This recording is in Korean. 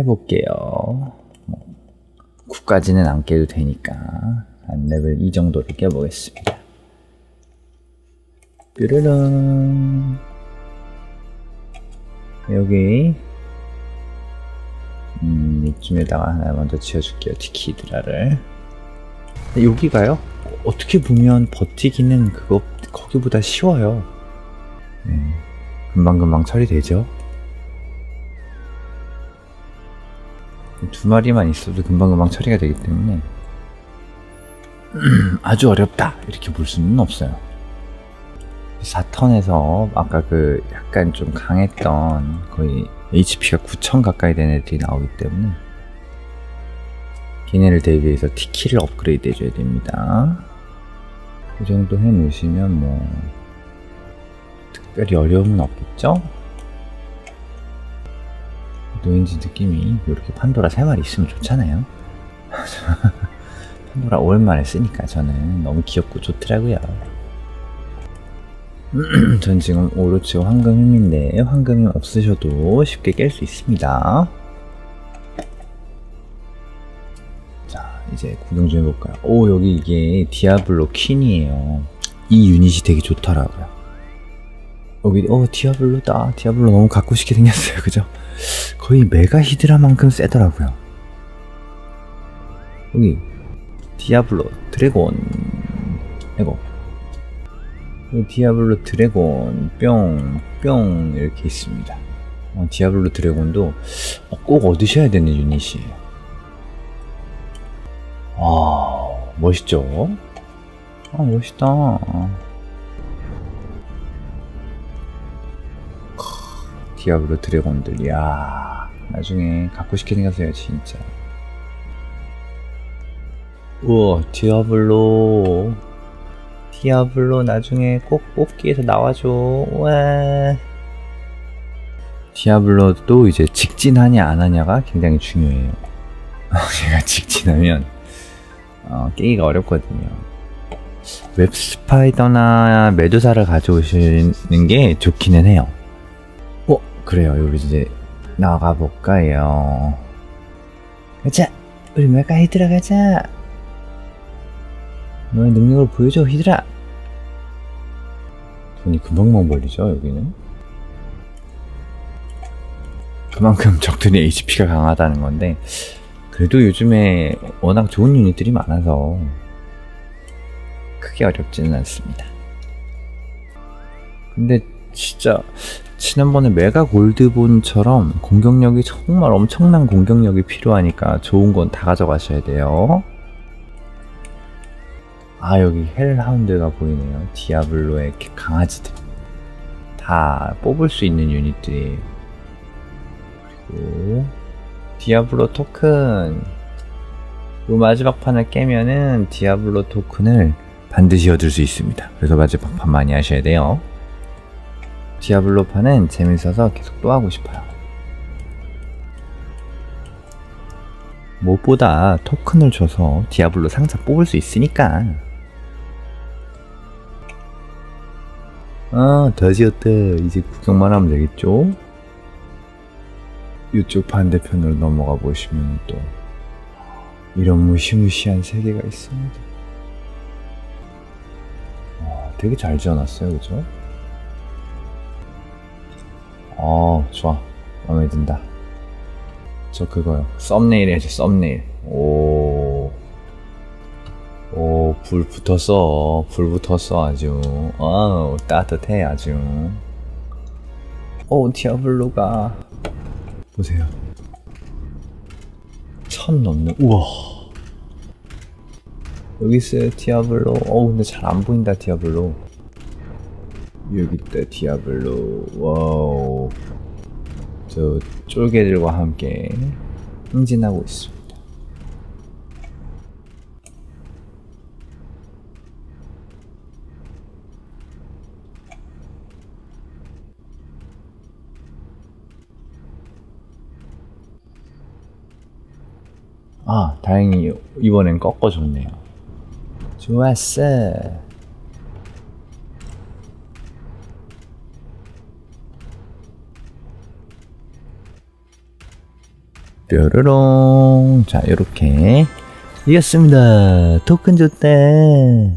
해볼게요. 9까지는 안 깨도 되니까 한 레벨 2 정도를 깨보겠습니다. 뾰르릉 여기 음, 이쯤에다가 하나 먼저 지어줄게요. 티키드라를. 여기가요? 어떻게 보면 버티기는 그거 거기보다 쉬워요. 네, 금방금방 처리되죠. 두 마리만 있어도 금방금방 처리가 되기 때문에 아주 어렵다 이렇게 볼 수는 없어요. 4턴에서 아까 그 약간 좀 강했던 거의 HP가 9000 가까이 되는 애들이 나오기 때문에 걔네를 대비해서 티키를 업그레이드 해줘야 됩니다. 이 정도 해 놓으시면 뭐 특별히 어려움은 없겠죠? 노인지 느낌이 이렇게 판도라 3마리 있으면 좋잖아요. 판도라 오랜만에 쓰니까 저는 너무 귀엽고 좋더라고요. 전 지금 오로치 황금 힘인데 황금힘 없으셔도 쉽게 깰 수 있습니다. 자 이제 구경 좀 해볼까요? 오 여기 이게 디아블로 퀸이에요. 이 유닛이 되게 좋더라고요. 여기 어 디아블로다. 디아블로 너무 갖고 싶게 생겼어요. 그죠? 거의 메가 히드라만큼 세더라고요. 여기 디아블로 드래곤 이거 이 디아블로 드래곤 뿅 뿅 이렇게 있습니다. 어, 디아블로 드래곤도 어, 꼭 얻으셔야 되는 유닛이에요. 아 멋있죠? 아 멋있다. 디아블로 드래곤들 야 나중에 갖고 싶게 생겼어요 진짜. 우와 디아블로 디아블로 나중에 꼭 뽑기에서 나와줘. 와. 디아블로도 이제 직진하냐 안 하냐가 굉장히 중요해요. 제가 직진하면 어, 깨기가 어렵거든요. 웹 스파이더나 메두사를 가져오시는 게 좋기는 해요. 어, 그래요. 여기 이제 나가 볼까요? 가자, 우리 메가 히드라 가자. 너의 능력을 보여줘 히드라 돈이 금방만 벌리죠 여기는 그만큼 적들이 HP가 강하다는 건데 그래도 요즘에 워낙 좋은 유닛들이 많아서 크게 어렵지는 않습니다 근데 진짜 지난번에 메가 골드본처럼 공격력이 정말 엄청난 공격력이 필요하니까 좋은 건 다 가져가셔야 돼요. 아 여기 헬하운드가 보이네요. 디아블로의 강아지들. 다 뽑을 수 있는 유닛들이에요 그리고 디아블로 토큰. 이 마지막 판을 깨면은 디아블로 토큰을 반드시 얻을 수 있습니다. 그래서 마지막 판 많이 하셔야 돼요 디아블로 판은 재밌어서 계속 또 하고 싶어요 무엇보다 토큰을 줘서 디아블로 상자 뽑을 수 있으니까 아, 다 지었다. 이제 구경만 하면 되겠죠? 이쪽 반대편으로 넘어가 보시면 또 이런 무시무시한 세계가 있습니다. 와, 되게 잘 지어놨어요, 그죠? 좋아. 마음에 든다. 저 그거요. 썸네일 해야죠, 썸네일. 오. 오, 불 붙었어. 불 붙었어, 아주. 어우, 따뜻해, 아주. 오, 디아블로가. 보세요. 천 넘는, 우와. 여기 있어요, 디아블로. 어우, 근데 잘 안 보인다, 디아블로. 여기 있다, 디아블로. 와우. 저 쫄개들과 함께 행진하고 있습니다. 아, 다행히 이번엔 꺾어줬네요. 좋았어. 뾰로롱. 자, 요렇게. 이겼습니다. 토큰 줬대.